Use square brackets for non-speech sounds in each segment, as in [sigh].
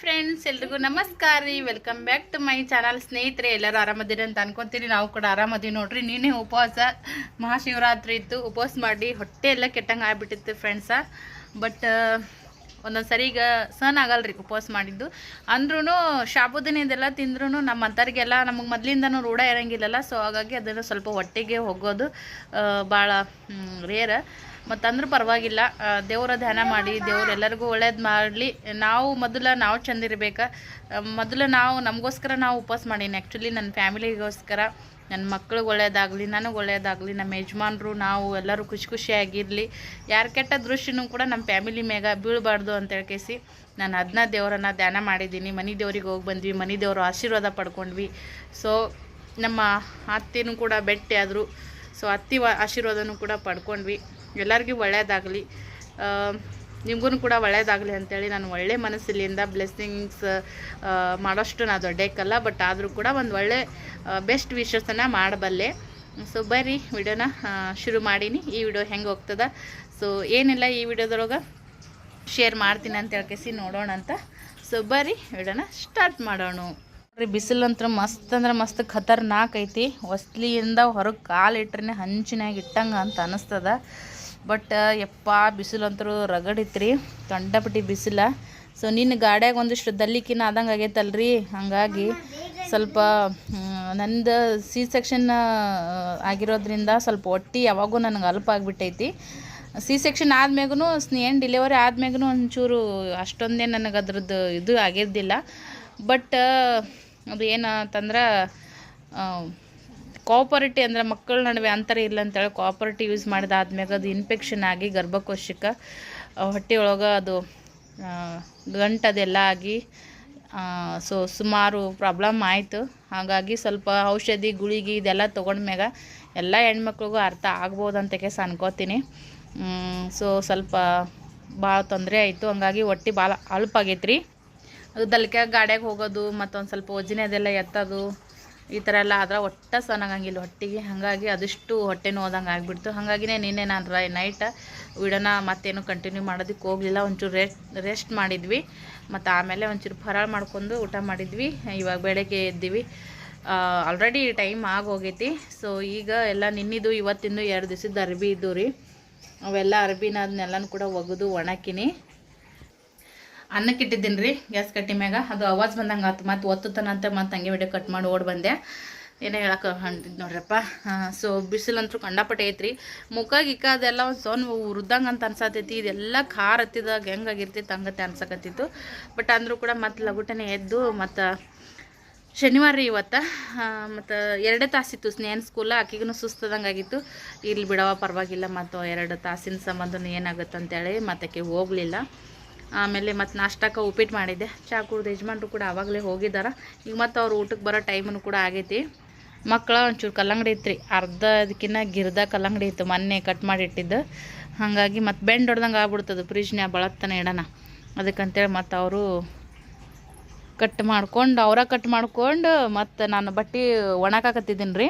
Friends ಎಲ್ರಿಗೂ ನಮಸ್ಕಾರ ರೀ. Welcome back to my channel ಸ್ನೇಹಿತರೆ, ಎಲ್ಲರೂ ಆರಾಮದಿರಿ ಅಂತ ಅನ್ಕೊಂತೀನಿ. ನಾವು ಕೂಡ ಆರಾಮದೀವಿ ನೋಡ್ರಿ. ನೀನೇ ಉಪವಾಸ ಮಹಾಶಿವರಾತ್ರಿ ಇತ್ತು. ಉಪವಾಸ ಮಾಡಿ ಹೊಟ್ಟೆ ಎಲ್ಲ ಕೆಟ್ಟಂಗೆ ಆಗ್ಬಿಟ್ಟಿತ್ತು ಫ್ರೆಂಡ್ಸ ಬಟ್ ಒಂದೊಂದು ಸರಿ ಈಗ ಸಹನ ಆಗಲ್ರಿ ಉಪವಾಸ ಮಾಡಿದ್ದು. ಅಂದ್ರೂ ಶಾಬುದಿನ ಇದೆಲ್ಲ ತಿಂದ್ರೂ ನಮ್ಮ ಅಂಥವ್ರಿಗೆಲ್ಲ ನಮಗೆ ಮೊದಲಿಂದನೂ ರೂಢ ಇರಂಗಿಲ್ಲಲ್ಲ. ಸೊ ಹಾಗಾಗಿ ಅದನ್ನು ಸ್ವಲ್ಪ ಹೊಟ್ಟೆಗೆ ಹೋಗೋದು ಭಾಳ ರೇರ ಮತ್ತು ಅಂದ್ರೆ ಪರವಾಗಿಲ್ಲ ದೇವರ ಧ್ಯಾನ ಮಾಡಿ, ದೇವ್ರು ಎಲ್ಲರಿಗೂ ಒಳ್ಳೇದು ಮಾಡಲಿ. ನಾವು ಮೊದಲ ನಾವು ಚಂದ ಇರ್ಬೇಕು. ಮೊದಲು ನಾವು ನಮಗೋಸ್ಕರ ನಾವು ಉಪವಾಸ ಮಾಡೀನಿ. ಆ್ಯಕ್ಚುಲಿ ನನ್ನ ಫ್ಯಾಮಿಲಿಗೋಸ್ಕರ ನನ್ನ ಮಕ್ಳಿಗೆ ಒಳ್ಳೇದಾಗಲಿ, ನನಗೆ ಒಳ್ಳೇದಾಗಲಿ ನಮ್ಮ ಯಜಮಾನ್ರು, ನಾವು ಎಲ್ಲರೂ ಖುಷಿ ಖುಷಿಯಾಗಿರಲಿ. ಯಾರು ಕೆಟ್ಟ ದೃಷ್ಟಿನೂ ಕೂಡ ನಮ್ಮ ಫ್ಯಾಮಿಲಿ ಮ್ಯಾಗ ಬೀಳಬಾರ್ದು ಅಂತ ಹೇಳ್ಕೇಸಿ ನಾನು ಅದನ್ನ ದೇವರನ್ನು ಧ್ಯಾನ ಮಾಡಿದ್ದೀನಿ. ಮನೆ ದೇವ್ರಿಗೆ ಹೋಗಿ ಬಂದ್ವಿ, ಮನೆ ದೇವರು ಆಶೀರ್ವಾದ ಪಡ್ಕೊಂಡ್ವಿ. ಸೊ ನಮ್ಮ ಅತ್ತೆನೂ ಕೂಡ ಭೇಟಿ ಆದರು. ಸೊ ಅತ್ತಿ ಆಶೀರ್ವಾದನೂ ಕೂಡ ಪಡ್ಕೊಂಡ್ವಿ. ಎಲ್ಲರಿಗೂ ಒಳ್ಳೆಯದಾಗಲಿ ನಿಮಗೂ ಕೂಡ ಒಳ್ಳೆಯದಾಗಲಿ ಅಂತೇಳಿ ನಾನು ಒಳ್ಳೆ ಮನಸ್ಸಿಲಿಂದ ಬ್ಲೆಸ್ಸಿಂಗ್ಸ್ ಮಾಡೋಷ್ಟು ನಾ ದೊಡ್ಡಕ್ಕಲ್ಲ ಬಟ್ ಆದರೂ ಕೂಡ ಒಂದು ಒಳ್ಳೆ ಬೆಸ್ಟ್ ವಿಶಸನ್ನು ಮಾಡಬಲ್ಲೆ. ಸೊ ಬರ್ರಿ, ವಿಡಿಯೋನ ಶುರು ಮಾಡೀನಿ. ಈ ವಿಡಿಯೋ ಹೆಂಗೆ ಹೋಗ್ತದ? ಸೊ ಏನಿಲ್ಲ, ಈ ವಿಡಿಯೋದೊಳಗೆ ಶೇರ್ ಮಾಡ್ತೀನಿ ಅಂತ ಹೇಳ್ಕೇಸಿ ನೋಡೋಣ ಅಂತ. ಸೊ ಬರ್ರಿ, ವಿಡಿಯೋನ ಸ್ಟಾರ್ಟ್ ಮಾಡೋಣ. ನೋಡ್ರಿ ಬಿಸಿಲಂತ್ರ ಮಸ್ತ್ ಅಂದ್ರೆ ಮಸ್ತ್ ಖತರ್ನಾಕ್ ಐತಿ. ಹೊಸ್ಲಿಯಿಂದ ಹೊರಗೆ ಕಾಲು ಇಟ್ರೆ ಹಂಚಿನಾಗ ಇಟ್ಟಂಗೆ ಅಂತ ಅನಿಸ್ತದ. ಬಟ್ ಯಪ್ಪ ಬಿಸಿಲಂತರೂ ರಗಡಿತ್ರಿ ತಂಡಪಟ್ಟಿ ಬಿಸಿಲ. ಸೊ ನಿನ್ನ ಗಾಡ್ಯಾಗ ಒಂದಿಷ್ಟು ದಲ್ಲಿಕಿನ ಆದಂಗೆ ಆಗೈತಲ್ರಿ? ಹಾಗಾಗಿ ಸ್ವಲ್ಪ ನಂದು ಸಿ ಸೆಕ್ಷನ್ ಆಗಿರೋದ್ರಿಂದ ಸ್ವಲ್ಪ ಒಟ್ಟಿ ಯಾವಾಗೂ ನನಗೆ ಅಲ್ಪ ಆಗಿಬಿಟ್ಟೈತಿ. ಸಿ ಸೆಕ್ಷನ್ ಆದ್ಮ್ಯಾಗೂ ಏನು ಡಿಲಿವರಿ ಆದ್ಮ್ಯಾಗೂ ಒಂಚೂರು ಅಷ್ಟೊಂದೇ ನನಗೆ ಅದ್ರದ್ದು ಇದು ಆಗಿದ್ದಿಲ್ಲ ಬಟ್ ಅದು ಏನಂತಂದ್ರೆ ಕೋಪರಿಟಿ ಅಂದರೆ ಮಕ್ಕಳ ನಡುವೆ ಅಂತರ ಇಲ್ಲ ಅಂತೇಳಿ ಕೋಪರಿಟಿ ಯೂಸ್ ಮಾಡಿದಾದ್ಮ್ಯಾಗ ಅದು ಇನ್ಫೆಕ್ಷನ್ ಆಗಿ ಗರ್ಭಕೋಶಕ್ಕೆ ಹೊಟ್ಟೆಯೊಳಗೆ ಅದು ಗಂಟದೆಲ್ಲ ಆಗಿ ಸೊ ಸುಮಾರು ಪ್ರಾಬ್ಲಮ್ ಆಯಿತು. ಹಾಗಾಗಿ ಸ್ವಲ್ಪ ಔಷಧಿ, ಗುಳಿಗೆ ಇದೆಲ್ಲ ತೊಗೊಂಡ್ಮ್ಯಾಗ ಎಲ್ಲ ಹೆಣ್ಮಕ್ಳಿಗೂ ಅರ್ಥ ಆಗ್ಬೋದು ಅಂತ ಕೇಸ್ ಅನ್ಕೋತೀನಿ. ಸೊ ಸ್ವಲ್ಪ ಭಾಳ ತೊಂದರೆ ಆಯಿತು. ಹಂಗಾಗಿ ಹೊಟ್ಟೆ ಭಾಳ ಅಲ್ಪ ಆಗೈತ್ರಿ. ಅದು ದಲ್ಕ್ಯಾಗ ಗಾಡ್ಯಾಗ ಹೋಗೋದು, ಮತ್ತೊಂದು ಸ್ವಲ್ಪ ವಜನೆ ಅದೆಲ್ಲ ಎತ್ತೋದು. ಈ ಥರ ಎಲ್ಲ ಆದ್ರೆ ಒಟ್ಟ ಸಣ್ಣಗಂಗಿಲ್ಲ. ಹೊಟ್ಟಿಗೆ ಹಾಗಾಗಿ ಅದಿಷ್ಟು ಹೊಟ್ಟೆ ನೋದಂಗೆ ಆಗಿಬಿಡ್ತು. ಹಾಗಾಗಿನೇ ನಿನ್ನೆ ನಾನು ರೈ ನೈಟ್ ವಿಡೋನ ಮತ್ತೇನು ಕಂಟಿನ್ಯೂ ಮಾಡೋದಕ್ಕೆ ಹೋಗಲಿಲ್ಲ. ಒಂಚೂರು ರೆಸ್ಟ್ ರೆಸ್ಟ್ ಮಾಡಿದ್ವಿ. ಮತ್ತು ಆಮೇಲೆ ಒಂಚೂರು ಫರಾಳ ಮಾಡ್ಕೊಂಡು ಊಟ ಮಾಡಿದ್ವಿ. ಇವಾಗ ಬೆಳಗ್ಗೆ ಎದ್ದೀವಿ. ಆಲ್ರೆಡಿ ಟೈಮ್ ಆಗೋಗೈತಿ. ಸೊ ಈಗ ಎಲ್ಲ ನಿನ್ನಿದು, ಇವತ್ತಿಂದು ಎರಡು ದಿವಸದ ಅರ್ಬಿ ಇದ್ದು ರೀ ಅವೆಲ್ಲ ಅರ್ಬಿನ ಅದನ್ನೆಲ್ಲನೂ ಕೂಡ ಒಗೆದು ಒಣಕಿನಿ ಅನ್ನಕ್ಕೆ ಇಟ್ಟಿದ್ದೀನಿ ರೀ, ಗ್ಯಾಸ್ ಕಟ್ಟಿ ಮ್ಯಾಗ. ಅದು ಆವಾಜ್ ಬಂದಂಗೆ ಆತು, ಮತ್ತು ಒತ್ತುತ್ತಾನಂತ ಮತ್ತು ಹಂಗೆ ವಿಡಿಯೋ ಕಟ್ ಮಾಡಿ ಓಡಿ ಬಂದೆ. ಏನೇ ಹೇಳಕ್ಕೆ ಹೊಂಟಿದ್ದು ನೋಡ್ರಪ್ಪ. ಸೊ ಬಿಸಿಲಂತೂ ಕಂಡಾಪಟ್ಟೆ ಐತ್ರಿ. ಮುಖ ಗಿಕ್ಕ ಅದೆಲ್ಲ ಒಂದು ಸೊನ್ ಉರ್ದಂಗೆ ಅಂತ ಅನ್ಸಾತೈತಿ. ಇದೆಲ್ಲ ಖಾರ ಹತ್ತಿದಾಗ ಹೆಂಗಾಗಿರ್ತೈತೆ ಹಂಗತ್ತೆ ಅನ್ಸಕತ್ತಿತ್ತು. ಬಟ್ ಅಂದರೂ ಕೂಡ ಮತ್ತು ಲಗುಟನೆ ಎದ್ದು ಮತ್ತು ಶನಿವಾರ ರೀ ಇವತ್ತು. ಮತ್ತು ಎರಡೇ ತಾಸಿತ್ತು ಸ್ನೇಹನ್ ಸ್ಕೂಲ ಆಕಿಗೂ ಸುಸ್ತದಂಗೆ ಆಗಿತ್ತು. ಇಲ್ಲಿ ಬಿಡವ ಪರವಾಗಿಲ್ಲ, ಮತ್ತು ಎರಡು ತಾಸಿನ ಸಂಬಂಧ ಏನಾಗುತ್ತೆ ಅಂತೇಳಿ ಹೋಗಲಿಲ್ಲ. ಆಮೇಲೆ ಮತ್ತು ನಾಷ್ಟಕ್ಕೆ ಉಪ್ಪಿಟ್ಟು ಮಾಡಿದ್ದೆ. ಚಾ ಕುಡ್ದು ಯಜಮಾನ್ರು ಕೂಡ ಆವಾಗಲೇ ಹೋಗಿದ್ದಾರೆ. ಈಗ ಮತ್ತು ಅವ್ರು ಊಟಕ್ಕೆ ಬರೋ ಟೈಮನ್ನು ಕೂಡ ಆಗೈತಿ. ಮಕ್ಕಳ ಒಂಚೂರು ಕಲ್ಲಂಗಡಿ ಇತ್ತು ರೀ ಅರ್ಧ ಅದಕ್ಕಿಂತ ಗಿರ್ದ ಕಲ್ಲಂಗಡಿ ಇತ್ತು ಮೊನ್ನೆ ಕಟ್ ಮಾಡಿ ಇಟ್ಟಿದ್ದು ಹಾಗಾಗಿ ಮತ್ತು ಬೆಂಡ್ ಹೊಡ್ದಂಗೆ ಆಗ್ಬಿಡ್ತದೆ ಫ್ರಿಜ್ನ ಬಳತ್ತಾನೆ ಇಡೋಣ ಅದಕ್ಕಂತೇಳಿ ಮತ್ತು ಅವರು ಕಟ್ ಮಾಡ್ಕೊಂಡು ಅವರ ಕಟ್ ಮಾಡ್ಕೊಂಡು ಮತ್ತು ನಾನು ಬಟ್ಟೆ ಒಣಗಾಕತ್ತಿದ್ದೀನಿ ರೀ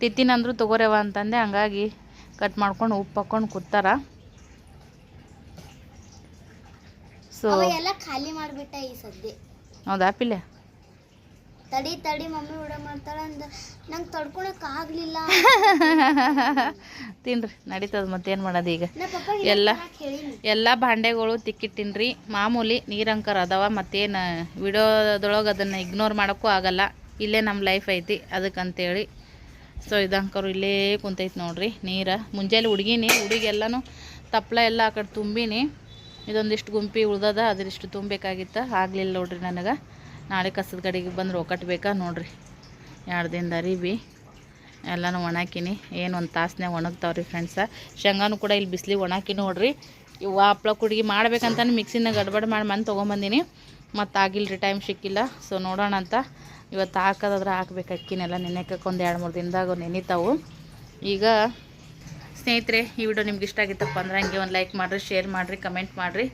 ತಿತ್ತೀನಂದ್ರು ತೊಗೋರೇವ ಅಂತಂದೆ. ಹಂಗಾಗಿ ಕಟ್ ಮಾಡ್ಕೊಂಡು ಉಪ್ಪು ಹಾಕ್ಕೊಂಡು ಕೂತಾರ. ಸೊ ಎಲ್ಲ ಖಾಲಿ ಮಾಡಿಬಿಟ್ಟ ಈ ಸದ್ಯ. ಹೌದಾ ಪಿಲ್ಲೆ ತಡಿ ತಡಿ ಮಮ್ಮಿ ಊಟ ಮಾಡ್ತಾಳ ಅಂದ. ನಂಗೆ ತಡ್ಕೊಳಕ್ ಆಗ್ಲಿಲ್ಲ. [laughs] ತಿನ್ರಿ ನಡೀತದ ಮತ್ತೇನು ಮಾಡೋದು ಈಗ. ಎಲ್ಲ ಎಲ್ಲ ಭಾಂಡೆಗಳು ತಿಕ್ಕಿಟ್ಟಿನ್ರಿ. ಮಾಮೂಲಿ ನೀರಂಕರ್ ಅದಾವ ಮತ್ತೇನು ವಿಡಿಯೋದೊಳಗೆ ಅದನ್ನು ಇಗ್ನೋರ್ ಮಾಡೋಕ್ಕೂ ಆಗಲ್ಲ. ಇಲ್ಲೇ ನಮ್ಮ ಲೈಫ್ ಐತಿ ಅದಕ್ಕಂತೇಳಿ. ಸೊ ಇದಂಕರು ಇಲ್ಲೇ ಕುಂತೈತಿ ನೋಡ್ರಿ ನೀರು. ಮುಂಜಾನೆ ಹುಡುಗಿನಿ ಹುಡುಗೆಲ್ಲನೂ ತಪ್ಪಲ ಎಲ್ಲ ಆ ಕಡೆ ತುಂಬಿನಿ. ಇದೊಂದಿಷ್ಟು ಗುಂಪಿ ಉಳ್ದದ, ಅದರಿಷ್ಟು ತುಂಬಬೇಕಾಗಿತ್ತು. ಆಗಲಿಲ್ಲ ನೋಡ್ರಿ ನನಗೆ. ನಾಳೆ ಕಸದ ಕಡೆಗೆ ಬಂದು ರೊಕ್ಕಟ್ಬೇಕಾ ನೋಡ್ರಿ. ಎರಡು ದಿನದ ಅರಿಬಿ. ಎಲ್ಲನೂ ಒಣಾಕಿನಿ. ಏನು ಒಂದು ತಾಸ್ನ್ಯಾಗ ಒಣಗ್ತಾವ್ರಿ ಫ್ರೆಂಡ್ಸ ಶೇಂಗಾನು ಕೂಡ ಇಲ್ಲಿ ಬಿಸಿಲಿ ಒಣಾಕಿ ನೋಡ್ರಿ. ಇವು ಹಪ್ಳ ಕುಡ್ಗಿ ಮಾಡ್ಬೇಕಂತಾನೆ ಮಿಕ್ಸಿನ ಗಡ್ಬಡ್ ಮಾಡಿ ಮನೆ ತೊಗೊಂಬಂದಿನಿ. ಮತ್ತು ಆಗಿಲ್ರಿ ಟೈಮ್ ಸಿಕ್ಕಿಲ್ಲ. ಸೊ ನೋಡೋಣ ಅಂತ. ಇವತ್ತು ಹಾಕೋದಾದ್ರೆ ಹಾಕ್ಬೇಕು ಅಕ್ಕಿನೆಲ್ಲ. ನೆನೆಕಕ್ಕೆ ಒಂದು ಎರಡು ಮೂರು ದಿನದಾಗ ನೆನಿತಾವು. ಈಗ ಸ್ನೇಹಿತರೆ, ಈ ವಿಡಿಯೋ ನಿಮ್ಗೆ ಇಷ್ಟ ಆಗಿತ್ತಪ್ಪ ಅಂದ್ರೆ ಹಂಗೆ ಒಂದು ಲೈಕ್ ಮಾಡಿರಿ ಶೇರ್ ಮಾಡಿರಿ ಕಮೆಂಟ್ ಮಾಡಿರಿ.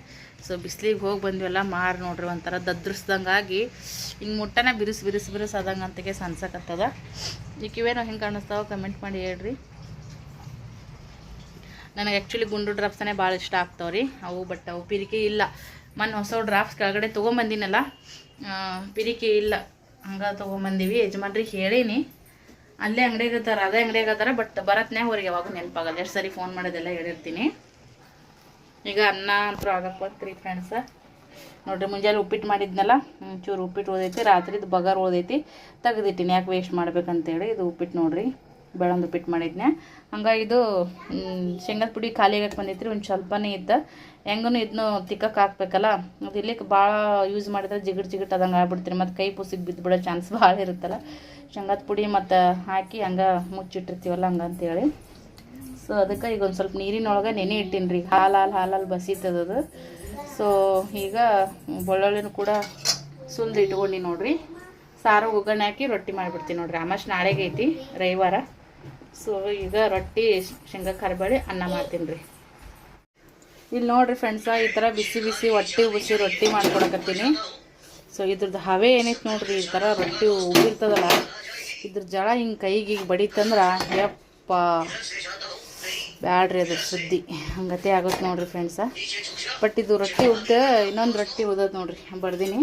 ಸೊ ಬಿಸಿಲಿಗೆ ಹೋಗಿ ಬಂದ್ವಲ್ಲ, ಮಾರು ನೋಡ್ರಿ ಒಂಥರ ದದ್ರಿಸ್ದಂಗೆ ಆಗಿ ಹಿಂಗೆ ಮುಟ್ಟನ ಬಿರುಸು ಬಿರುಸು ಬಿರುಸು ಆದಂಗೆ ಅಂತಗೆ ಅನ್ಸಕತ್ತದ ಈ ಕಿವೇನೋ ಹೆಂಗೆ ಕಾಣಿಸ್ತಾವ ಕಮೆಂಟ್ ಮಾಡಿ ಹೇಳ್ರಿ. ನನಗೆ ಆ್ಯಕ್ಚುಲಿ ಗುಂಡು ಡ್ರಾಪ್ಸನೇ ಭಾಳ ಇಷ್ಟ ಆಗ್ತಾವೆ ರೀ ಅವು ಬಟ್ ಅವು ಪಿರಿಕೆ ಇಲ್ಲ. ಮೊನ್ನೆ ಹೊಸ ಡ್ರಾಪ್ಸ್ ಕೆಳಗಡೆ ತೊಗೊಂಬಂದಿನಲ್ಲ ಪಿರಿಕೆ ಇಲ್ಲ. ಹಂಗೆ ತೊಗೊಂಬಂದೀವಿ, ಯಜಮಾನ್ರಿಗೆ ಹೇಳೀನಿ. ಅಲ್ಲೇ ಅಂಗಡಿಗೆ ಇರ್ತಾರೆ, ಅದೇ ಅಂಗಡಿಗೆ ಅದಾರ ಬಟ್ ಬರತ್ನ್ಯಾಗ ಅವ್ರಿಗೆ ಯಾವಾಗ ನೆನಪಾಗಲ್ಲ. ಎಷ್ಟು ಸರಿ ಫೋನ್ ಮಾಡೋದೆಲ್ಲ ಹೇಳಿರ್ತೀನಿ. ಈಗ ಅನ್ನ ಅಂತೂ ಆಗಕ್ಕೆ ಬಂತ್ರಿ ಫ್ರೆಂಡ್ಸ ನೋಡ್ರಿ, ಮುಂಜಾನೆ ಉಪ್ಪಿಟ್ಟು ಮಾಡಿದ್ನಲ್ಲ ಚೂರು ಉಪ್ಪಿಟ್ಟು ಓದೈತಿ ರಾತ್ರಿದು ಬಗಾರ್ ಓದೈತಿ ತೆಗೆದಿಟ್ಟಿನಿ. ಯಾಕೆ ವೇಸ್ಟ್ ಮಾಡ್ಬೇಕಂತೇಳಿ ಇದು ಉಪ್ಪಿಟ್ಟು ನೋಡ್ರಿ, ಬೆಳಂದು ಉಪ್ಪಿಟ್ಟು ಮಾಡಿದ್ನೆ ಹಂಗಾಗಿ ಇದು ಶೇಂಗಾದ ಪುಡಿ ಖಾಲಿ ಆಗಕ್ಕೆ ಬಂದೈತ್ರಿ, ಒಂದು ಸ್ವಲ್ಪನೇ ಇದ್ದ. ಹೆಂಗೂ ಇದನ್ನು ತಿಕ್ಕಕ್ಕೆ ಹಾಕ್ಬೇಕಲ್ಲ ಅದು ಇಲ್ಲಿಕ್ಕೆ ಭಾಳ ಯೂಸ್ ಮಾಡಿದ್ರೆ ಜಿಗಿಟ್ ಜಿಗಿಟ್ ಅದಂಗೆ ಆಗ್ಬಿಡ್ತೀನಿ. ಮತ್ತು ಕೈ ಪುಸಿಗೆ ಬಿದ್ದುಬಿಡೋ ಚಾನ್ಸ್ ಭಾಳ ಇರುತ್ತಲ್ಲ? ಶೇಂಗಾದ ಪುಡಿ ಮತ್ತು ಹಾಕಿ ಹಂಗೆ ಮುಚ್ಚಿಟ್ಟಿರ್ತೀವಲ್ಲ ಹಂಗಂತೇಳಿ ಸೊ ಅದಕ್ಕೆ ಈಗ ಒಂದು ಸ್ವಲ್ಪ ನೀರಿನೊಳಗೆ ನೆನೆ ಇಟ್ಟೀನಿ ರೀ ಹಾಲು ಹಾಲು ಹಾಲಲ್ಲಿ ಬಸೀತದದು ಸೊ ಈಗ ಬೆಳ್ಳುಳ್ಳಿನೂ ಕೂಡ ಸುಲ್ದು ಇಟ್ಕೊಂಡು ನೋಡ್ರಿ. ಸಾರು ಒಗ್ಗರಣೆ ಹಾಕಿ ರೊಟ್ಟಿ ಮಾಡಿಬಿಡ್ತೀನಿ ನೋಡ್ರಿ. ಆಮಷ್ಟು ನಾಳೆಗೆ ಐತಿ, ರವಿವಾರ. ಸೊ ಈಗ ರೊಟ್ಟಿ, ಶೇಂಗಾ ಕರಿಬೇಳೆ ಅನ್ನ ಮಾಡ್ತೀನಿ ರೀ. ಇಲ್ಲಿ ನೋಡ್ರಿ ಫ್ರೆಂಡ್ಸ ಈ ಥರ ಬಿಸಿ ಬಿಸಿ ಹೊಟ್ಟೆ ಉಸಿ ರೊಟ್ಟಿ ಮಾಡ್ಕೊಡಕತ್ತೀನಿ ಸೊ ಇದ್ರದ್ದು ಹವೆ ಏನೈತೆ ನೋಡ್ರಿ, ಈ ಥರ ರೊಟ್ಟಿ ಉಬ್ಬಿರ್ತದಲ್ಲ ಇದ್ರ ಜಳ ಹಿಂಗೆ ಕೈಗೆ ಈಗ ಬಡಿತಂದ್ರೆ, ಯಪ್ಪ, ಬ್ಯಾಡ್ರಿ ಅದ್ರ ಸುದ್ದಿ. ಹಂಗತೆ ಆಗುತ್ತೆ ನೋಡ್ರಿ ಫ್ರೆಂಡ್ಸ ಬಟ್ ಇದು ರೊಟ್ಟಿ ಉಗ್ದ, ಇನ್ನೊಂದು ರೊಟ್ಟಿ ಉದದ್ ನೋಡ್ರಿ ಬಡ್ದೀನಿ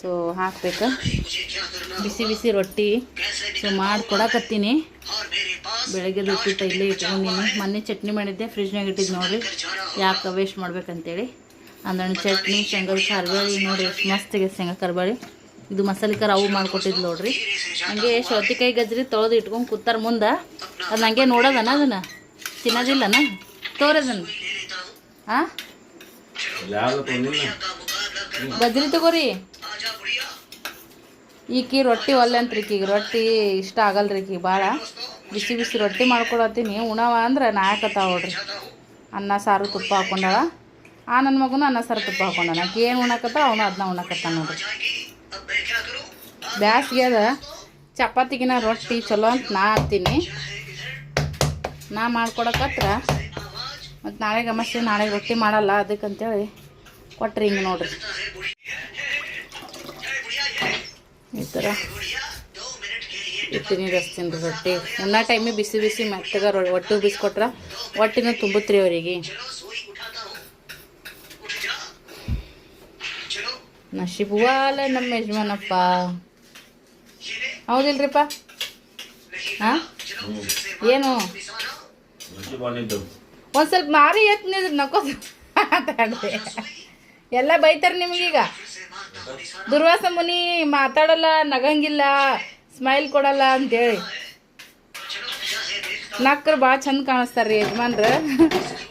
ಸೊ ಹಾಕ್ಬೇಕು. ಬಿಸಿ ಬಿಸಿ ರೊಟ್ಟಿ. ಸೊ ಮಾಡ್ಕೊಡಕತ್ತೀನಿ. ಬೆಳಗ್ಗೆದು ಉಪ್ಪಿಟ್ಟು ಇಲ್ಲೇ ನೀನು ಮೊನ್ನೆ ಚಟ್ನಿ ಮಾಡಿದ್ದೆ ಫ್ರಿಜ್ನಾಗ ಇಟ್ಟಿದ್ದು ನೋಡಿರಿ. ಯಾಕೆ ವೇಸ್ಟ್ ಮಾಡ್ಬೇಕಂತೇಳಿ. ಅಂದ್ರೆ ಚಟ್ನಿ ಶೇಂಗದ ಕರ್ಬಾಳಿ ನೋಡಿ ಎಷ್ಟು ಮಸ್ತಿಗೆ ಶೇಂಗಾ ಕರ್ಬಾಳಿ ಇದು ಮಸಾಲೆ ಖಾರ ಅವು ಮಾಡ್ಕೊಟ್ಟಿದ್ದು ನೋಡ್ರಿ. ಹಂಗೆ ಸೌತೆಕಾಯಿ ಗಜ್ರಿ ತೊಳೆದು ಇಟ್ಕೊಂಡು ಕೂತಾರ ಮುಂದೆ. ಅದು ಹಂಗೆ ನೋಡೋದನ ಅದನ್ನು? ತಿನ್ನೋದಿಲ್ಲನ? ತೋರದನ್ನ ಹಾಂ ಗಜ್ರಿ ತಗೋರಿ. ಈಕಿ ರೊಟ್ಟಿ ಒಲ್ಲೆ ಈಕಿಗೆ ರೊಟ್ಟಿ ಇಷ್ಟ ಆಗಲ್ರಿ ಈಕಿಗೆ ಭಾಳ ಬಿಸಿ ಬಿಸಿ ರೊಟ್ಟಿ ಮಾಡ್ಕೊಡತ್ತೀನಿ. ಉಣವ ಅಂದ್ರೆ ನಾಯಕತ್ತಾವ ನೋಡ್ರಿ. ಅನ್ನ, ಸಾರು, ತುಪ್ಪ ಹಾಕೊಂಡಾಳ. ಆ ನನ್ನ ಮಗುನ ಅನ್ನ, ಸಾರು, ತುಪ್ಪ ಹಾಕೊಂಡಾನ. ಏನು ಉಣಕತ್ತ ಅವನು ಅದನ್ನ ಉಣಕತ್ತ ನೋಡ್ರಿ. ಬ್ಯಾಸ್ಗೆ ಅದ. ಚಪಾತಿಗಿನ ರೊಟ್ಟಿ ಚಲೋ ಅಂತ ನಾ ಹತ್ತೀನಿ ನಾ ಮಾಡ್ಕೊಡಕತ್ರ. ಮತ್ತು ನಾಳೆ ಗಮಸ್ತಿ ನಾಳೆ ರೊಟ್ಟಿ ಮಾಡಲ್ಲ ಅದಕ್ಕಂತೇಳಿ ಕೊಟ್ರಿ ಹಿಂಗೆ ನೋಡ್ರಿ. ಈ ಥರ ಇಟ್ಟಿನಿ ರಸ್ತಿನ ರೀ ರೊಟ್ಟಿ ಉಣ್ಣ ಟೈಮಿಗೆ ಬಿಸಿ ಬಿಸಿ ಮೆತ್ತಗ ರೊ ಒಟ್ಟು ಬಿಸ್ಕೊಟ್ರ ಒಟ್ಟಿನ ತುಂಬುತ್ರಿ ಅವರಿಗೆ ನಶಿಬುವಾಲ ನಮ್ಮ ಯಜಮಾನಪ್ಪ. ಹೌದಿಲ್ರಿಪ್ಪ? ಹಾಂ? ಏನು? ಒಂದು ಸ್ವಲ್ಪ ಮಾರಿ ಎತ್ತಿನಿದ್ರು ನಕೋದು ಮಾತಾಡ್ದೆ. ಎಲ್ಲ ಬೈತಾರೆ ನಿಮಗೀಗ. ದುರ್ವಾಸ ಮುನಿ ಮಾತಾಡಲ್ಲ, ನಗಂಗಿಲ್ಲ ಸ್ಮೈಲ್ ಕೊಡಲ್ಲ ಅಂತೇಳಿ. ನಕ್ರು ಭಾಳ ಚಂದ ಕಾಣಿಸ್ತಾರ್ರಿ ಯಜಮಾನ್ರ.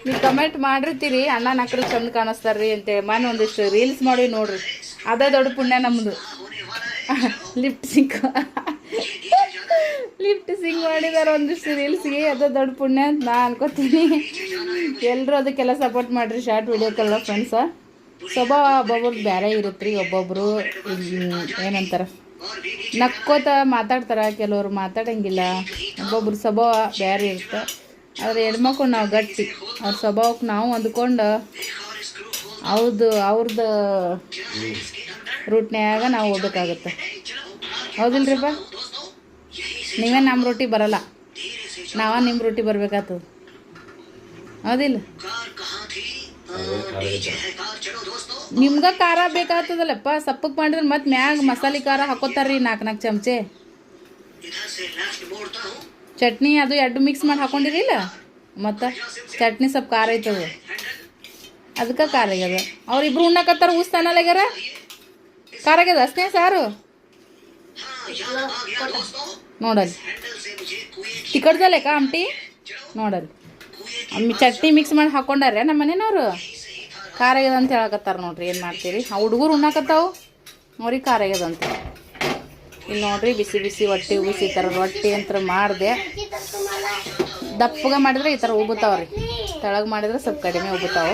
ನೀವು ಕಮೆಂಟ್ ಮಾಡಿರ್ತೀರಿ, ಅಣ್ಣ ನಕ್ರು ಚಂದ ಕಾಣಿಸ್ತಾರ್ರಿ ಅಂತೇಳಿ ಮನೆ ಒಂದಿಷ್ಟು ರೀಲ್ಸ್ ಮಾಡಿ ನೋಡ್ರಿ. ಅದೇ ದೊಡ್ಡ ಪುಣ್ಯ ನಮ್ಮದು ಲಿಫ್ಟ್ ಸಿಂಕ್ ಲಿಫ್ಟ್ ಸಿಂಗ್ ಮಾಡಿದಾರೆ ಒಂದಿಷ್ಟು ರೀಲ್ಸ್ಗೆ ಅದೇ ದೊಡ್ಡ ಪುಣ್ಯ ಅಂತ ನಾ ಅನ್ಕೋತೀನಿ. ಎಲ್ಲರೂ ಅದಕ್ಕೆಲ್ಲ ಸಪೋರ್ಟ್ ಮಾಡಿರಿ ಶಾರ್ಟ್ ವಿಡಿಯೋಕ್ಕೆಲ್ಲ ಫ್ರೆಂಡ್ಸ ಸ್ವಭಾವ ಒಬ್ಬೊಬ್ರು ಬೇರೆ ಇರುತ್ತೆ ರೀ ಒಬ್ಬೊಬ್ಬರು ಏನಂತಾರೆ? ನಕ್ಕೋತ ಮಾತಾಡ್ತಾರೆ, ಕೆಲವರು ಮಾತಾಡಂಗಿಲ್ಲ. ಒಬ್ಬೊಬ್ರು ಸ್ವಭಾವ ಬೇರೆ ಇರುತ್ತೆ. ಆದರೆ ಹೆಣ್ಮಕ್ಳು ನಾವು ಗಟ್ಟಿ. ಅವ್ರ ಸ್ವಭಾವಕ್ಕೆ ನಾವು ಅಂದ್ಕೊಂಡು ಅವ್ರದ್ದು ಅವ್ರದ್ದು ರೂಟ್ನ್ಯಾಗ ನಾವು ಹೋಗ್ಬೇಕಾಗತ್ತೆ. ಹೌದಿಲ್ರಿಪ್ಪ? ನೀವೇ ನಮ್ಮ ರೊಟ್ಟಿ ಬರಲ್ಲ. ನಾವ ನಿಮ್ಮ ರೊಟ್ಟಿ ಬರ್ಬೇಕಾಗ್ತದೆ. ಹೌದಿಲ್ಲ? ನಿಮ್ಗೆ ಖಾರ ಬೇಕಾಗ್ತದಲ್ಲಪ್ಪ? ಸಪ್ಪಕ್ಕೆ ಮಾಡಿದ್ರೆ ಮತ್ತೆ ಮ್ಯಾಗ ಮಸಾಲೆ ಖಾರ ಹಾಕೋತಾರ್ರಿ ನಾಲ್ಕು ನಾಲ್ಕು ಚಮಚೆ. ಚಟ್ನಿ ಅದು ಎರಡು ಮಿಕ್ಸ್ ಮಾಡಿ ಹಾಕೊಂಡಿರಿಲ್ಲ ಮತ್ತು ಚಟ್ನಿ ಸ್ವಲ್ಪ ಖಾರ ಐತದ. ಅದಕ್ಕೆ ಖಾರ ಆಗ್ಯದ. ಅವ್ರಿಬ್ರು ಉಣ್ಣಕತ್ತಾರ ಉಸ್ತಾನಲ್ಲಾಗ್ಯಾರ ಖಾರ ಆಗ್ಯದ? ಅಷ್ಟೇ ಸಾರು? ನೋಡಲ್ಲಿ. ತಿಕ್ಕಡ್ದಲ್ಲೇಕ ಆಮ್ಟಿ ನೋಡಲ್ಲಿ. ಚಟ್ನಿ ಮಿಕ್ಸ್ ಮಾಡಿ ಹಾಕೊಂಡಾರೆ ನಮ್ಮ ಮನೆಯವರು ಖಾರ ಆಗ್ಯದ ಅಂತ ಹೇಳಕತ್ತಾರ ನೋಡ್ರಿ, ಏನು ಮಾಡ್ತೀರಿ? ಆ ಹುಡುಗರು ಉಣ್ಣಾಕತ್ತಾವು. ಅವ್ರಿಗೆ ಖಾರ ಆಗ್ಯದ ಅಂತ. ಇಲ್ಲಿ ನೋಡ್ರಿ, ಬಿಸಿ ಬಿಸಿ ಹೊಟ್ಟೆ ಉಗಿಸಿ ಈ ಥರ ರೊಟ್ಟಿ ಅಂತ ಮಾಡಿದೆ. ದಪ್ಪಗ ಮಾಡಿದ್ರೆ ಈ ಥರ ಉಬ್ಬುತ್ತಾವ್ರಿ ತೆಳಗೆ ಮಾಡಿದ್ರೆ ಸ್ವಲ್ಪ ಕಡಿಮೆ ಉಬ್ಬುತ್ತಾವು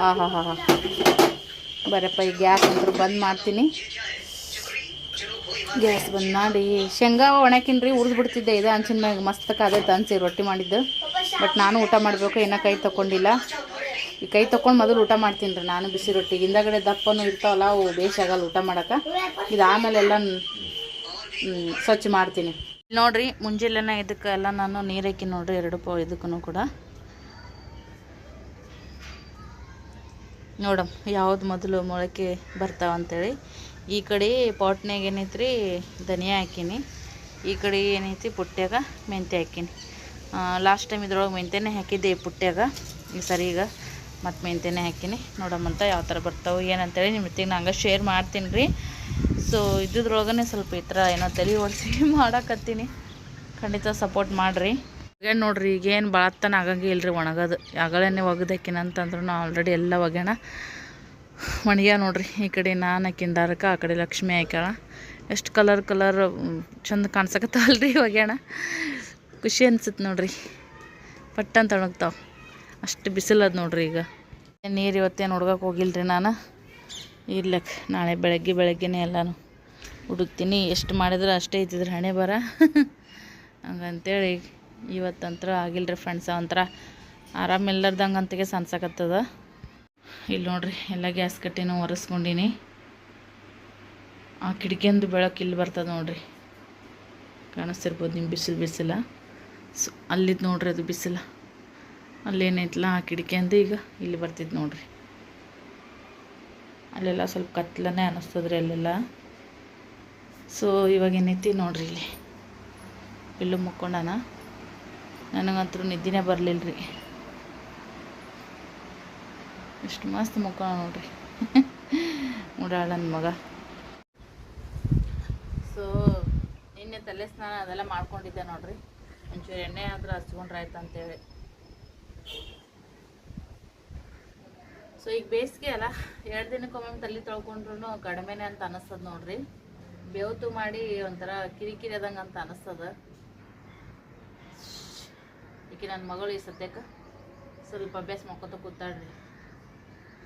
ಹಾಂ ಹಾಂ ಹಾಂ ಹಾಂ. ಬರಪ್ಪ, ಈ ಗ್ಯಾಸ್ ಅಂತೂ ಬಂದ್ ಮಾಡ್ತೀನಿ. ಗ್ಯಾಸ್ ಬಂದ್ ಮಾಡಿ. ಶೇಂಗಾ ಒಣಕಿನ್ರಿ ಉರಿದ್ಬಿಡ್ತಿದ್ದೆ ಇದು ಹಂಚಿನ ಮ್ಯಾಗ ಮಸ್ತ್ ಕಾದೈತೆ ಅಂಚಿ ರೊಟ್ಟಿ ಮಾಡಿದ್ದು. ಬಟ್ ನಾನು ಊಟ ಮಾಡಬೇಕು ಏನೋ ಕೈ ತೊಗೊಂಡಿಲ್ಲ. ಈ ಕೈ ತೊಗೊಂಡು ಮೊದಲು ಊಟ ಮಾಡ್ತೀನಿ ರೀ, ನಾನು ಬಿಸಿ ರೊಟ್ಟಿ. ಹಿಂದಗಡೆ ದಪ್ಪನೂ ಇರ್ತಾವಲ್ಲ, ಅವು ಬೇಸಾಗಲ್ಲ ಊಟ ಮಾಡಕ್ಕೆ. ಇದು ಆಮೇಲೆಲ್ಲ ಸ್ವಚ್ಛ ಮಾಡ್ತೀನಿ. ನೋಡ್ರಿ ಮುಂಜಾನೆನ ಇದಕ್ಕೆಲ್ಲ ನಾನು ನೀರಾಕಿ ನೋಡಿರಿ, ಎರಡು ಪೋ ಇದಕ್ಕೂ ಕೂಡ. ನೋಡಮ್, ಯಾವ್ದು ಮೊದಲು ಮೊಳಕೆ ಬರ್ತಾವ ಅಂತೇಳಿ. ಈ ಕಡೆ ಪಾಟ್ನಾಗ ಏನೈತ್ರಿ, ಧನಿಯಾ ಹಾಕೀನಿ. ಈ ಕಡೆ ಏನೈತಿ ಪುಟ್ಟ್ಯಾಗ ಮೆಂತ್ಯ ಹಾಕೀನಿ. ಲಾಸ್ಟ್ ಟೈಮ್ ಇದ್ರೊಳಗೆ ಮೆಂತೆನೇ ಹಾಕಿದ್ದೆ ಪುಟ್ಟಿಯಾಗ ಈ ಸರಿ ಈಗ ಮತ್ತು ಮೆಂತೆನೇ ಹಾಕಿನಿ. ನೋಡಮ್ಮಂತ ಯಾವ ಥರ ಬರ್ತಾವೆ, ಏನಂತೇಳಿ ನಿಮ್ಮ ಜೊತೆಗೆ ನಂಗೆ ಶೇರ್ ಮಾಡ್ತೀನಿ ರೀ. ಸೊ ಇದ್ರೊಳಗನೆ ಸ್ವಲ್ಪ ಈ ಥರ ಏನೋ ತಲೆ ಓಡಿಸಿ [laughs] ಮಾಡಾಕತ್ತೀನಿ. ಖಂಡಿತ ಸಪೋರ್ಟ್ ಮಾಡಿರಿ. ಈಗ ನೋಡ್ರಿ ಈಗೇನು ತನ ಆಗಂಗಿಲ್ಲ ರೀ ಒಣಗೋದು. ಆಗಳೇ ಒಗದಕ್ಕಿನ ಅಂತಂದ್ರೂ ಆಲ್ರೆಡಿ ಎಲ್ಲ ಒಗ್ಯಾಣ ಒಣಗ್ಯ ನೋಡ್ರಿ, ಈ ಕಡೆ ನಾನು ಹಾಕಿಂದಾರಕ ಆ ಕಡೆ ಲಕ್ಷ್ಮಿ ಹಾಕ್ಯಾಳ. ಎಷ್ಟು ಕಲರ್ ಕಲರ್ ಚಂದ ಕಾಣ್ಸಕತ್ತಲ್ರಿ [laughs] ಒಗ್ಯಾಣ. ಖುಷಿ ಅನ್ಸುತ್ತೆ ನೋಡ್ರಿ. ಪಟ್ಟಂತ ಒಣಗ್ತಾವ. ಅಷ್ಟು ಬಿಸಿಲದ ನೋಡ್ರಿ ಈಗ. ನೀರು ಇವತ್ತೇನು ಹುಡ್ಗಕ್ಕೆ ಹೋಗಿಲ್ರಿ ನಾನು? ಇರ್ಲಕ್ಕೆ ನಾಳೆ ಬೆಳಗ್ಗೆ ಬೆಳಗ್ಗೆನೇ ಎಲ್ಲಾನು ಹುಡುಕ್ತೀನಿ ಎಷ್ಟು ಮಾಡಿದ್ರೆ ಅಷ್ಟೇ ಇದ್ದಿದ್ರೆ ಹಣೆ ಬರ. ಹಂಗಂತೇಳಿ ಇವತ್ತಂತ್ರ ಆಗಿಲ್ರಿ ಫ್ರೆಂಡ್ಸ ಒಂಥರ ಆರಾಮಿಲ್ಲರ್ದಂಗೆ ಅಂತಿಗೆ ಸನ್ಸಕತ್ತದ ಇಲ್ಲಿ ನೋಡ್ರಿ, ಎಲ್ಲ ಗ್ಯಾಸ್ ಕಟ್ಟಿನೂ ಒರೆಸ್ಕೊಂಡಿನಿ. ಆ ಕಿಟಕಿಯಂದು ಬೆಳಕು ಇಲ್ಲಿ ಬರ್ತದೆ ನೋಡ್ರಿ. ಕಾಣಿಸ್ತಿರ್ಬೋದು ನಿಮ್ಮ ಬಿಸಿಲು ಬಿಸಿಲ. ಸೊ ಅಲ್ಲಿದ್ದು ನೋಡ್ರಿ ಅದು ಬಿಸಿಲ. ಅಲ್ಲೇನೈತಲ್ಲ ಆ ಕಿಟಕಿಯಿಂದ ಈಗ ಇಲ್ಲಿ ಬರ್ತಿದ್ದು ನೋಡ್ರಿ. ಅಲ್ಲೆಲ್ಲ ಸ್ವಲ್ಪ ಕತ್ಲನೇ ಅನ್ನಿಸ್ತದ್ರಿ ಅಲ್ಲೆಲ್ಲ. ಸೊ ಇವಾಗ ಏನೈತಿ ನೋಡ್ರಿ ಇಲ್ಲಿ. ಇಲ್ಲೂ ಮುಕ್ಕೊಂಡಾನ? ನನಗಂತೂ ನಿದ್ದೆನೇ ಬರಲಿಲ್ಲ ರೀ ಎಷ್ಟು ಮಸ್ತ್ ಮುಕ್ಕೊಂಡ ನೋಡ್ರಿ. [laughs] ನನ್ನ ಮಗ. ಸೊ ನಿನ್ನೆ ತಲೆ ಸ್ನಾನ ಅದೆಲ್ಲ ಮಾಡ್ಕೊಂಡಿದ್ದೆ ನೋಡ್ರಿ. ಒಂಚೂರು ಎಣ್ಣೆ ಆದರೂ ಹಚ್ಕೊಂಡ್ರೆ ಆಯ್ತು ಅಂತೇಳಿ. ಸೊ ಈಗ ಬೇಸಿಗೆ ಅಲ್ಲ, ಎರಡು ದಿನಕ್ಕೊಮ್ಮೆ ತಲೆ ತೊಳ್ಕೊಂಡ್ರು ಕಡಿಮೆನೆ ಅಂತ ಅನಿಸ್ತದ ನೋಡ್ರಿ. ಬೇವತು ಮಾಡಿ ಒಂಥರ ಕಿರಿಕಿರಿ ಅದಂಗೆ ಅಂತ ಅನಿಸ್ತದ. ಈಕೆ ನನ್ನ ಮಗಳು ಈ ಸದ್ಯಕ್ಕೆ ಸ್ವಲ್ಪ ಅಭ್ಯಾಸ ಮಾಡ್ಕೊತ ಕೂತಾಡ್ರಿ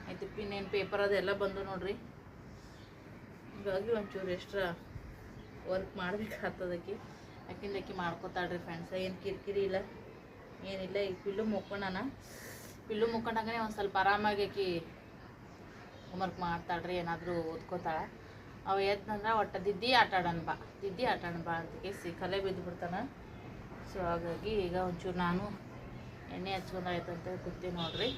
ಆಯ್ತು ಇನ್ನೇನು ಪೇಪರ್ ಅದೆಲ್ಲ ಬಂದು ನೋಡ್ರಿ. ಹೀಗಾಗಿ ಒಂಚೂರು ಎಕ್ಸ್ಟ್ರಾ ವರ್ಕ್ ಮಾಡ್ಬೇಕಾಗ್ತದಕ್ಕೆ ಯಾಕಿಂದ ಆಕಿ ಮಾಡ್ಕೊತಾಳ್ರಿ ಫ್ರೆಂಡ್ಸ್ ಏನು ಕಿರಿಕಿರಿ ಇಲ್ಲ. ಏನಿಲ್ಲ ಈಗ ಪಿಲ್ಲು ಮುಕ್ಕೊಂಡಾನ. ಪಿಲ್ಲು ಮುಕ್ಕೊಂಡಾಗನೇ ಒಂದು ಸ್ವಲ್ಪ ಆರಾಮಾಗಿ ಆಕಿ ಹೋಮ್ವರ್ಕ್ ಮಾಡ್ತಾಳ್ರಿ, ಏನಾದರೂ ಓದ್ಕೋತಾಳ. ಅವ ಎತ್ತಂದ್ರೆ ಒಟ್ಟು ದಿದ್ದಿ ಆಟ ಆಡೋಣ ಬಾ, ದಿದ್ದಿ ಆಟ ಆಡೋಣ ಬಾ ಅಂತ ಕೇಸಿ ಕಲೆ ಬಿದ್ದು ಬಿಡ್ತಾನೆ. ಸೊ ಹಾಗಾಗಿ ಈಗ ಒಂಚೂರು ನಾನು ಎಣ್ಣೆ ಹಚ್ಕೊಂಡಾಯ್ತಂತ ಕೂತೀವಿ ನೋಡ್ರಿ.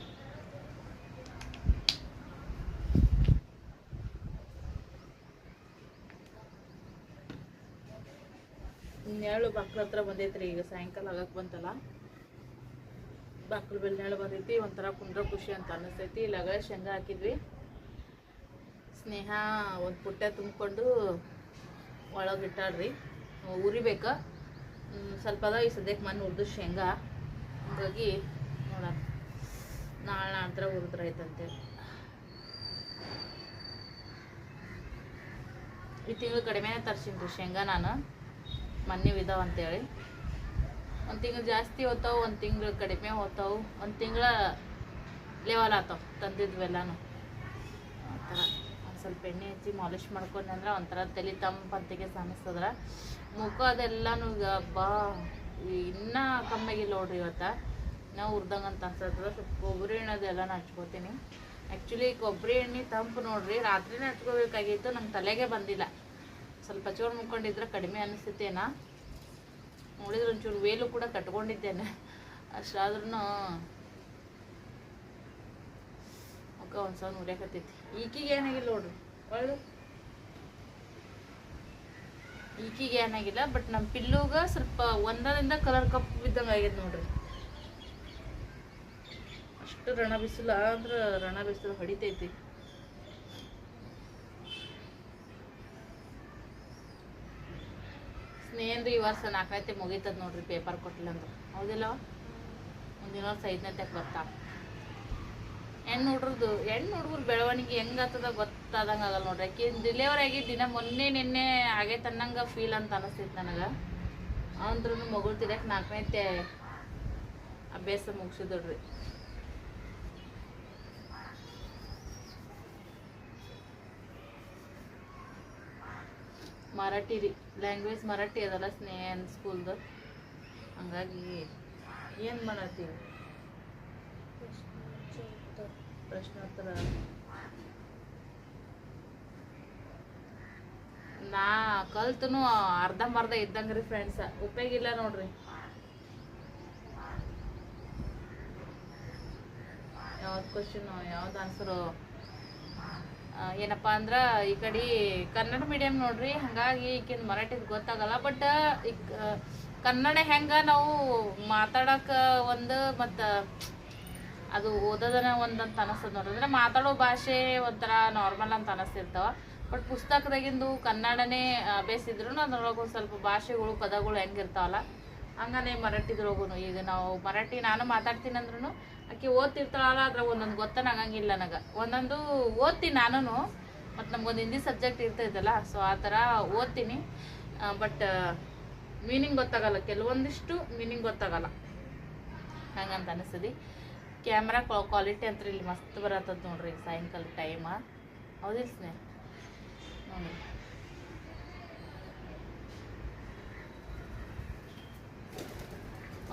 ನೆರಳು ಬಾಕ್ಲ ಹತ್ರ ಬಂದೈತ್ರಿ, ಈಗ ಸಾಯಂಕಾಲ ಆಗಕ್ಕೆ ಬಂತಲ್ಲ. ಬಾಕ್ಲ ಬೆಲ್ ನೆರಳು ಬಂದೈತಿ, ಒಂಥರ ಕುಂದ್ರ ಖುಷಿ ಅಂತ ಅನ್ನಿಸ್ತೈತಿ. ಲಗಳೆ ಶೇಂಗಾ ಹಾಕಿದ್ವಿ. ಸ್ನೇಹ ಒಂದು ಪುಟ್ಟ ತುಂಬಿಕೊಂಡು ಒಳಗೆ ಇಟ್ಟಾಳ್ರಿ. ಉರಿಬೇಕು. ಸ್ವಲ್ಪ ಅದ ಈ ಸದ್ಯಕ್ಕೆ ಮಣ್ಣು ಹುರಿದು ಶೇಂಗಾ. ಹಂಗಾಗಿ ನೋಡೋಣ. ನಾಳೆ ನಂತರ ಹುರಿದ್ರೈತಂತೇಳಿ ಈ ತಿಂಗಳು ಕಡಿಮೆನೇ ರೀ ಶೇಂಗಾ ನಾನು. ಮೊನ್ನೆ ಇದಾವ ಅಂತೇಳಿ. ಒಂದು ತಿಂಗಳು ಜಾಸ್ತಿ ಹೋತಾವು, ಒಂದು ತಿಂಗಳು ಕಡಿಮೆ ಹೋತಾವು. ಒಂದು ತಿಂಗಳ ಲೆವೆಲ್ ಆತಾವ ತಂದಿದ್ವೆಲ್ಲನೂ. ಆ ಥರ ಒಂದು ಸ್ವಲ್ಪ ಎಣ್ಣೆ ಹಚ್ಚಿ ಮಾಲಿಶ್ ಮಾಡ್ಕೊಂಡೆ ಅಂದ್ರೆ ಒಂಥರ ತಲೆ ತಂಪಂತಿಗೆ ಅನಿಸ್ತದ್ರ ಮುಖ ಅದೆಲ್ಲನೂ ಬಾ, ಇನ್ನೂ ಕಮ್ಮಿಗಿಲ್ಲ ನೋಡ್ರಿ ಇವತ್ತು. ನಾವು ಉರ್ದಂಗೆ ಅಂತ ಅನ್ಸತ್ತದ. ಸ್ವಲ್ಪ ಕೊಬ್ಬರಿ ಎಣ್ಣೆ ಅದೆಲ್ಲನೂ ಹಚ್ಕೋತೀನಿ. ಆ್ಯಕ್ಚುಲಿ ಕೊಬ್ಬರಿ ಎಣ್ಣೆ ತಂಪು ನೋಡ್ರಿ, ರಾತ್ರಿನೇ ಹಚ್ಕೋಬೇಕಾಗಿತ್ತು ನಮ್ಮ ತಲೆಗೆ ಬಂದಿಲ್ಲ. ಸ್ವಲ್ಪ ಚೋರ್ ಮುಕ್ಕೊಂಡಿದ್ರೆ ಕಡಿಮೆ ಅನಿಸ್ತೇನ ನೋಡಿದ್ರೆ ಒಂಚೂರು ವೇಲು ಕೂಡ ಕಟ್ಕೊಂಡಿದ್ದೇನೆ. ಅಷ್ಟಾದ್ರೂ ಮುಖ ಒಂದು ಸಲ ಉರಿಯಾಕತ್ತೈತಿ ಈಕಿಗೆ ಏನಾಗಿಲ್ಲ ನೋಡ್ರಿ. ಒಳ್ಳೆ. ಈಕಿಗೆ ಏನಾಗಿಲ್ಲ, ಬಟ್ ನಮ್ಮ ಪಿಲ್ಲುಗೆ ಸ್ವಲ್ಪ ಒಂದರಿಂದ ಕಲರ್ ಕಪ್ಪು ಬಿದ್ದಂಗೆ ಆಗ್ಯದ ನೋಡ್ರಿ. ಅಷ್ಟು ರಣ ಬಿಸಿಲು ಅಂದ್ರೆ ರಣ ಬಿಸಿಲು ಹೊಡಿತೈತಿ. ಸ್ನೇಹನ್ರಿ ಈ ವರ್ಷ ನಾಲ್ಕೈತೆ ಮುಗೀತದ ನೋಡ್ರಿ ಪೇಪರ್ ಕೊಟ್ಟಿಲ್ಲ ಅಂದ್ರೆ. ಹೌದಿಲ್ಲ ಮುಂದಿನ ವರ್ಷ ಐದನೇ ತಕ್ಕ ಬರ್ತಾವ ಹೆಣ್ಣು ಹುಡ್ರದ್ದು ಹೆಣ್ಣು ಹುಡುಗರು ಬೆಳವಣಿಗೆ ಹೆಂಗಾಗ್ತದ ಗೊತ್ತಾದಂಗೆ ಆಗಲ್ಲ ನೋಡ್ರಿ. ಆಕೆ ಡಿಲೆವರಿ ಆಗಿ ದಿನ ಮೊನ್ನೆ ನಿನ್ನೆ ಆಗೈತೆ ಅನ್ನಂಗೆ ಫೀಲ್ ಅಂತ ಅನಿಸ್ತೈತೆ ನನಗೆ. ಅಂದ್ರೂ ಮಗಳು ತಿರಕ್ಕೆ ನಾಲ್ಕನೇ ಅಭ್ಯಾಸ ಮುಗಿಸಿದ್ರಿ ಮರಾಠಿ ರೀ ಲ್ಯಾಂಗ್ವೇಜ್ ಮರಾಠಿ ಅದಲ್ಲ ಸ್ನೇಹ ಸ್ಕೂಲ್ದು ಹಂಗಾಗಿ ಏನು ಮಾಡತ್ತೀವಿ ಪ್ರಶ್ನೋತ್ತರ. ನಾ ಕಲ್ತನು ಅರ್ಧಂಬರ್ಧ ಇದ್ದಂಗೆ ರೀ ಫ್ರೆಂಡ್ಸ ಉಪಯೋಗ ಇಲ್ಲ ನೋಡ್ರಿ. ಯಾವ್ದು ಕ್ವಶನ್ ಯಾವ್ದು ಆನ್ಸರು ಏನಪ್ಪ ಅಂದ್ರೆ ಈ ಕಡೆ ಕನ್ನಡ ಮೀಡಿಯಂ ನೋಡ್ರಿ, ಹಂಗಾಗಿ ಈಕಿನ ಮರಾಠಿದ್ ಗೊತ್ತಾಗಲ್ಲ ಬಟ್ ಕನ್ನಡ ಹೆಂಗ ನಾವು ಮಾತಾಡಕ ಒಂದು ಮತ್ತು ಅದು ಓದೋದನ್ನ ಒಂದು ಅಂತ ಅನಿಸ್ತದ ನೋಡ್ರಿ. ಅಂದ್ರೆ ಮಾತಾಡೋ ಭಾಷೆ ಒಂಥರ ನಾರ್ಮಲ್ ಅಂತ ಅನಿಸ್ತಿರ್ತಾವ ಬಟ್ ಪುಸ್ತಕದಾಗಿಂದು ಕನ್ನಡನೇ ಬೇಸಿದ್ರು ಅದ್ರೊಳಗೆ ಸ್ವಲ್ಪ ಭಾಷೆಗಳು, ಪದಗಳು ಹೆಂಗಿರ್ತಾವಲ್ಲ, ಹಂಗನೆ ಮರಾಠಿದ್ರೊಳಗೂ ಈಗ ನಾವು ಮರಾಠಿ ನಾನು ಮಾತಾಡ್ತೀನಿ ಅಂದ್ರೂ ಆಕೆ ಓದ್ತಿರ್ತಾಳಲ್ಲ, ಅದ್ರ ಒಂದೊಂದು ಗೊತ್ತನಾಗಂಗಿಲ್ಲ ನನಗೆ. ಒಂದೊಂದು ಓದ್ತೀನಿ ನಾನು ಮತ್ತು ನಮ್ಗೊಂದು ಹಿಂದಿ ಸಬ್ಜೆಕ್ಟ್ ಇರ್ತೈತಲ್ಲ ಸೊ ಆ ಥರ ಓದ್ತೀನಿ. ಬಟ್ ಮೀನಿಂಗ್ ಗೊತ್ತಾಗಲ್ಲ, ಕೆಲವೊಂದಿಷ್ಟು ಮೀನಿಂಗ್ ಗೊತ್ತಾಗಲ್ಲ. ಹಂಗಂತ ಅನಿಸ್ತದೆ. ಕ್ಯಾಮ್ರಾ ಕ್ವಾಲಿಟಿ ಅಂತ ಇಲ್ಲಿ ಮಸ್ತ್ ಬರತ್ತದ ನೋಡ್ರಿ, ಸಾಯಂಕಾಲ ಟೈಮ ಹೌದಿಲ್ಲ ಸ್ನೇಹ? ನೋಡಿ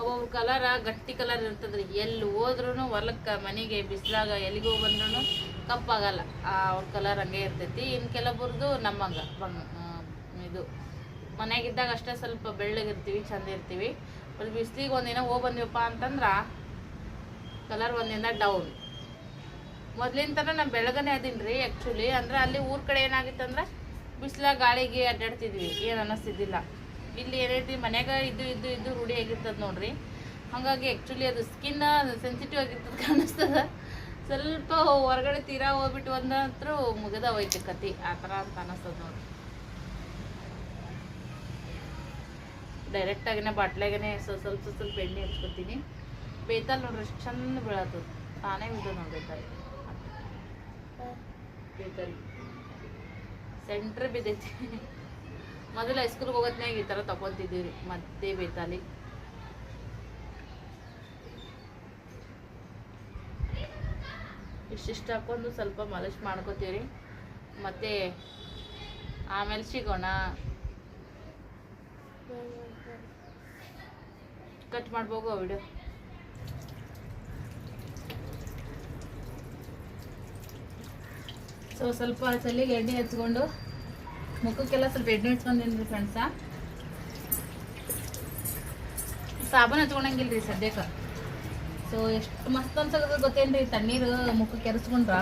ಒಬ್ಬೊಬ್ರು ಕಲರ, ಗಟ್ಟಿ ಕಲರ್ ಇರ್ತದ್ರಿ. ಎಲ್ಲಿ ಹೋದ್ರೂ ಹೊಲಕ್ಕೆ, ಮನೆಗೆ, ಬಿಸಿಲಾಗ ಎಲ್ಲಿಗೂ ಬಂದ್ರೂ ಕಪ್ಪಾಗಲ್ಲ. ಅವ್ರ ಕಲರ್ ಹಂಗೆ ಇರ್ತೈತಿ. ಇನ್ನು ಕೆಲವೊಬ್ರದ್ದು ನಮ್ಮಂಗ. ಇದು. ಮನೆಯಾಗಿದ್ದಾಗ ಅಷ್ಟೇ ಸ್ವಲ್ಪ ಬೆಳ್ಳಗಿರ್ತೀವಿ ಚಂದ ಇರ್ತೀವಿ. ಅಲ್ಲಿ ಬಿಸ್ಲಿಗೆ ಒಂದಿನ ಹೋಗಿ ಬಂದಿವಪ್ಪ ಅಂತಂದ್ರೆ ಕಲರ್ ಒಂದಿನ ಡೌನ್. ಮೊದ್ಲಿನ ಥರ ನಾನು ಬೆಳಗನೆ ಅದೀನಿ ರೀ ಆ್ಯಕ್ಚುಲಿ ಅಂದ್ರೆ ಅಲ್ಲಿ ಊರ ಕಡೆ ಏನಾಗಿತ್ತಂದ್ರೆ ಬಿಸಿಲಾಗ ಗಾಳಿಗೆ ಅಡ್ಡಾಡ್ತಿದ್ವಿ. ಏನು ಅನ್ನಿಸ್ತಿದ್ದಿಲ್ಲ ಇಲ್ಲಿ ಏನೈತಿ ಮನ್ಯಾಗ ಇದು ಇದು ಇದು ರೂಢಿ ಆಗಿರ್ತದೆ ನೋಡ್ರಿ. ಹಾಗಾಗಿ ಆ್ಯಕ್ಚುಲಿ ಅದು ಸ್ಕಿನ್ ಸೆನ್ಸಿಟಿವ್ ಆಗಿರ್ತದೆ ಕಾಣಿಸ್ತದ. ಸ್ವಲ್ಪ ಹೊರಗಡೆ ತೀರಾ ಹೋಗ್ಬಿಟ್ಟು ಒಂದಂತರೂ ಮುಗಿದ ಹೋಯ್ತು ಕತಿ. ಆ ಥರ ಅಂತ ಅನ್ನಿಸ್ತದ ನೋಡ್ರಿ. ಡೈರೆಕ್ಟಾಗಿನೇ ಬಾಟ್ಲಾಗೇ ಸ್ವಲ್ಪ ಸ್ವಲ್ಪ ಸ್ವಲ್ಪ ಎಣ್ಣೆ ಹಚ್ಕೊತೀನಿ. ಬೇತಾಲ್ ನೋಡ್ರಿ ಎಷ್ಟು ಚಂದ ಬೀಳತ್ತದ ತಾನೇ ಬಿದ್ದು ನೋಡಿ ಬೇತಾಲ್ ಬೇತಾಲ್ ಸೆಂಟ್ರ್ ಬಿದ್ದೈತಿ. ಮೊದಲು ಹೈಸ್ಕೂಲ್ಗೆ ಹೋಗೋತ್ನಾಗ ಈ ಥರ ತಗೊತಿದ್ದೀವಿ ರೀ ಮತ್ತೆ ಬೇತಾಲಿ ಇಷ್ಟಿಷ್ಟು ಹಾಕೊಂಡು ಸ್ವಲ್ಪ ಮಾಲಿಶ್ ಮಾಡ್ಕೋತೀವಿ ರೀ ಮತ್ತೆ ಆಮೇಲೆ ಸಿಗೋಣ. ಕಟ್ ಮಾಡ್ಬೋಗು ವಿಡಿಯೋ ಸೊ ಸ್ವಲ್ಪ ಚಲ್ಲಿಗೆ ಎಣ್ಣೆ ಹಚ್ಕೊಂಡು ಮುಖಕ್ಕೆಲ್ಲ ಸ್ವಲ್ಪ ಎಣ್ಣೆ ಹಚ್ಕೊಂಡಿನಿ ಫ್ರೆಂಡ್ಸ ಸಾಬೂನು ಹಚ್ಕೊಳಂಗಿಲ್ಲ ರೀ ಸದ್ಯಕ್ಕೆ. ಸೊ ಎಷ್ಟು ಮಸ್ತ್ ಅನ್ಸೋದು ಗೊತ್ತೇನ್ರಿ ತಣ್ಣೀರು ಮುಖಕ್ಕೆ ಕೆರೆಸ್ಕೊಂಡ್ರ.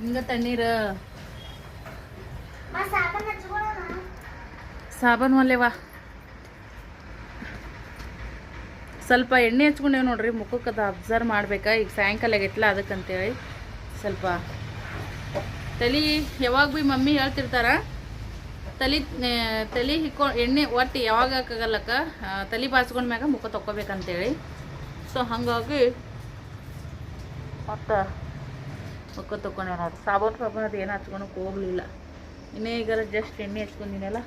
ಹಿಂಗ ತಣ್ಣೀರು. ಸಾಬೂನು ಒಲ್ಲೆವಾ ಸ್ವಲ್ಪ ಎಣ್ಣೆ ಹಚ್ಕೊಂಡೇವೆ ನೋಡ್ರಿ ಮುಖಕ್ಕೆ ಅದು ಅಬ್ಸರ್ವ್ ಮಾಡ್ಬೇಕಾ? ಈಗ ಸಾಯಂಕಾಲ ಆಗೈತಲ್ಲ ಅದಕ್ಕಂತೇಳಿ ಸ್ವಲ್ಪ. ತಲೆ ಯಾವಾಗ ಭೀ ಮಮ್ಮಿ ಹೇಳ್ತಿರ್ತಾರ, ತಲೆ ತಲೆ ಹಿಕ್ಕೊ, ಎಣ್ಣೆ ಒಟ್ಟು ಯಾವಾಗ ಹಾಕಾಗಲ್ಲಕ್ಕ ತಲೆ ಬಾಚ್ಕೊಂಡ್ ಮ್ಯಾಗ ಮುಖ ತಕ್ಕೋಬೇಕಂತೇಳಿ. ಸೊ ಹಾಗಾಗಿ ಮತ್ತು ಮುಖ ತಕೊಂಡೆ ನೋಡಿ ಸಾಬೂನು ಸಾಬೂನು ಅದು ಏನು ಹಚ್ಕೊಳಕ್ಕೆ ಹೋಗಲಿಲ್ಲ. ಇನ್ನೇ ಈಗಲ್ಲ ಜಸ್ಟ್ ಎಣ್ಣೆ ಹಚ್ಕೊಂಡಿನಲ್ಲ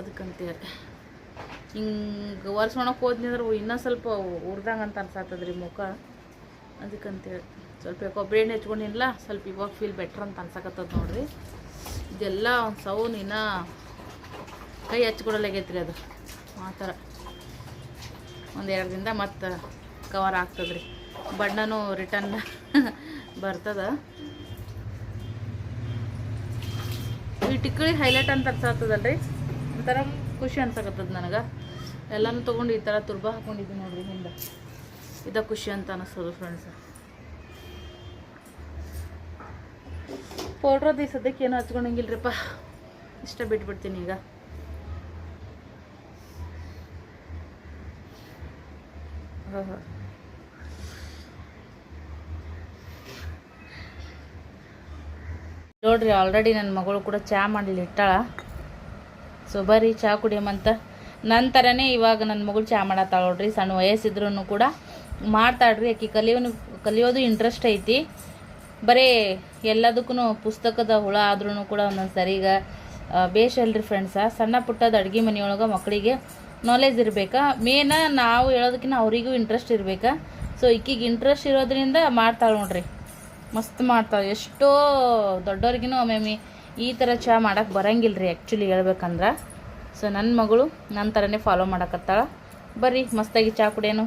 ಅದಕ್ಕಂತೇಳಿ. ಹಿಂಗೆ ಒರೆಸ್ಕೊಳಕ್ಕೆ ಹೋದ್ನಿಂದ್ರೆ ಇನ್ನೂ ಸ್ವಲ್ಪ ಉರ್ದಂಗೆ ಅಂತ ಅನ್ಸತ್ತದ್ರಿ ಮುಖ. ಅದಕ್ಕಂತೇಳಿ ಸ್ವಲ್ಪ ಕೊಬ್ಬರಿ ಎಣ್ಣೆ ಹಚ್ಕೊಂಡಿಲ್ಲ ಸ್ವಲ್ಪ ಇವಾಗ ಫೀಲ್ ಬೆಟ್ರ್ ಅಂತ ಅನ್ಸಕತ್ತದ ನೋಡ್ರಿ. ಇದೆಲ್ಲ ಒಂದು ಸೌನ್ ಇನ್ನ ಕೈ ಹಚ್ಕೊಡಲಾಗೈತ್ರಿ ಅದು. ಆ ಥರ. ಎರಡು ದಿನದ ಮತ್ತು ಕವರ್ ಆಗ್ತದ್ರಿ. ಬಣ್ಣನೂ ರಿಟರ್ನ್ [laughs] ಬರ್ತದ. ಈ ಟಿಕ್ಕಳಿ ಹೈಲೈಟ್ ಅಂತ ಅನ್ಸತ್ತದಲ್ರಿ ಒಂಥರ ಖುಷಿ ಅನ್ಸಕತ್ತದ ನನಗೆ. ಎಲ್ಲನೂ ತೊಗೊಂಡು ಈ ಥರ ತುರ್ಬ ಹಾಕೊಂಡಿದ್ದೀನಿ ನೋಡ್ರಿ ಹಿಂದೆ. ಇದ ಖುಷಿ ಅಂತ ಅನಿಸೋದು ಫ್ರೆಂಡ್ಸ್ ಪೌಡ್ರ್ ಈ ಸದ್ಯಕ್ಕೆ ಏನೂ ಹಚ್ಕೊಂಡಂಗಿಲ್ರಿಪ್ಪ. ಇಷ್ಟ ಬಿಟ್ಬಿಡ್ತೀನಿ ಈಗ. ನೋಡ್ರಿ ಆಲ್ರೆಡಿ ನನ್ನ ಮಗಳು ಕೂಡ ಚಹಾ ಮಾಡಲಿ ಇಟ್ಟಾಳ. ಸೊ, ಬರ್ರಿ ಚಹಾ ಕುಡಿಯಮಂತ ನನ್ನ ಥರನೇ ಇವಾಗ ನನ್ನ ಮಗಳು ಚಾ ಮಾಡತ್ತಾಳ ನೋಡ್ರಿ. ಸಣ್ಣ ವಯಸ್ಸಿದ್ರೂ ಕೂಡ ಮಾಡ್ತಾಳ್ರಿ. ಆಕಿ ಕಲಿಯೋನು, ಕಲಿಯೋದು ಇಂಟ್ರೆಸ್ಟ್ ಐತಿ. ಬರೀ ಎಲ್ಲದಕ್ಕೂ ಪುಸ್ತಕದ ಹುಳ ಆದ್ರೂ ಕೂಡ ಒಂದೊಂದು ಸರಿ. ಈಗ ಬೇಷ್ ಅಲ್ರಿ ಫ್ರೆಂಡ್ಸ ಸಣ್ಣ ಪುಟ್ಟದ ಅಡುಗೆ ಮನೆಯೊಳಗೆ ಮಕ್ಕಳಿಗೆ ನಾಲೆಜ್ ಇರಬೇಕಾ? ಮೇನ ನಾವು ಹೇಳೋದಕ್ಕಿಂತ ಅವರಿಗೂ ಇಂಟ್ರೆಸ್ಟ್ ಇರಬೇಕಾ? ಸೊ ಇಕ್ಕಿಗೆ ಇಂಟ್ರೆಸ್ಟ್ ಇರೋದ್ರಿಂದ ಮಾಡ್ತಾಳೆ ನೋಡ್ರಿ. ಮಸ್ತ್ ಮಾಡ್ತಾಳೆ. ಎಷ್ಟೋ ದೊಡ್ಡವ್ರಿಗಿನೂ ಒಮ್ಮೊಮ್ಮೆ ಈ ಥರ ಚಹಾ ಮಾಡಕ್ಕೆ ಬರಂಗಿಲ್ಲ ರೀ ಆ್ಯಕ್ಚುಲಿ ಹೇಳ್ಬೇಕಂದ್ರೆ. ಸೊ ನನ್ನ ಮಗಳು ನನ್ನ ಥರನೇ ಫಾಲೋ ಮಾಡಕತ್ತಾಳ. ಬರ್ರಿ ಮಸ್ತಾಗಿ ಚಾ ಕುಡಿಯೋನು.